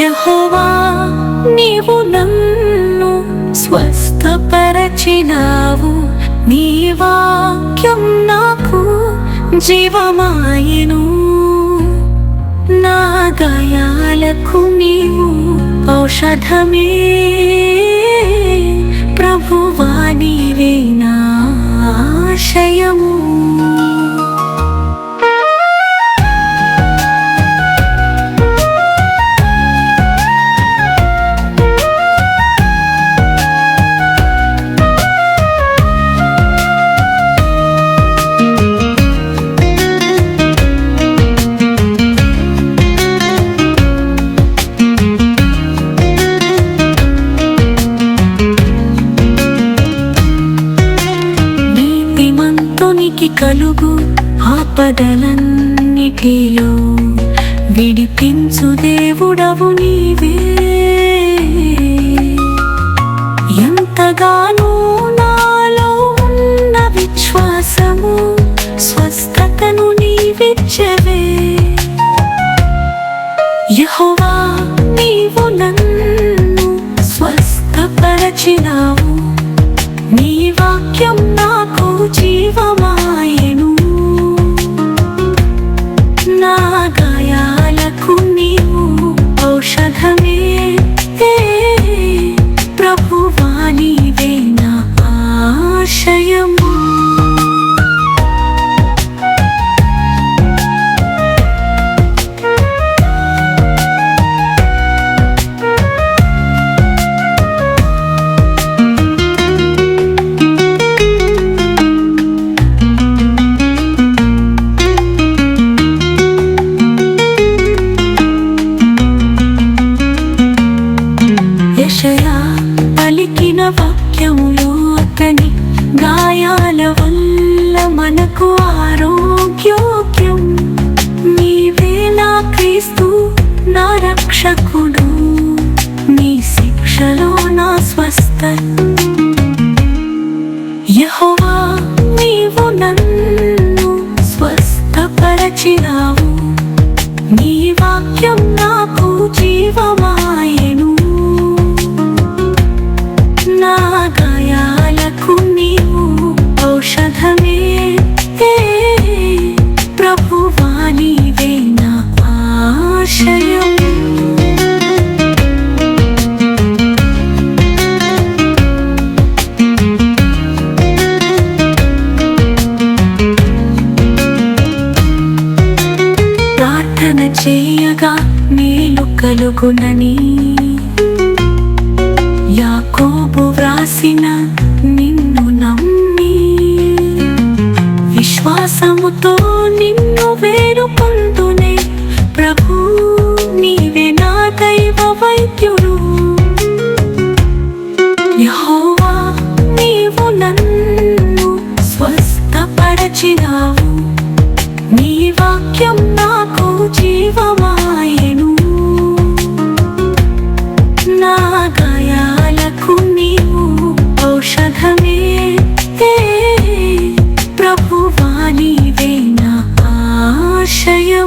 యహోవా నీవు నన్ను స్వస్థపరచినావు. నీ వాక్యం నాకు జీవమాయను. నా గాయాలకు నీవు ఔషధమే. ఆపదలన్నిటిలో విడిపించు దేవుడవు నీవే. ఎంతగానో నాలో ఉన్న విశ్వాసము స్వస్థతను నీవిచ్చవే. యహోవా నీవు నన్ను స్వస్థపరచినావు. నీ వాక్యం నాకు జీవమా యెషయా పలికిన వాక్యములు అతని గాయాల వల్ల మనకు ఆరోగ్యోగ్యం. నీవే నా క్రీస్తు నా రక్షకుడు నీ శిక్షలో నా స్వస్థ. యహోవా నీవు నన్ను స్వస్థపరచినావు. నీ వాక్యం నాకు జీవమా ఆశయం ప్రార్థన చేయగా మేలు కలుగునని. యాకోబు వ్రాసిన నిన్ను నమ్మి. విశ్వాసముతో నిన్ను వేరుకొందు యహోవా నీవు నన్ను స్వస్థపరచినావు. నీ వాక్యం నాకు జీవమాయను. నా గాయాలకు నీవు ఔషధమే. ప్రభువా నీవే నా ఆశయ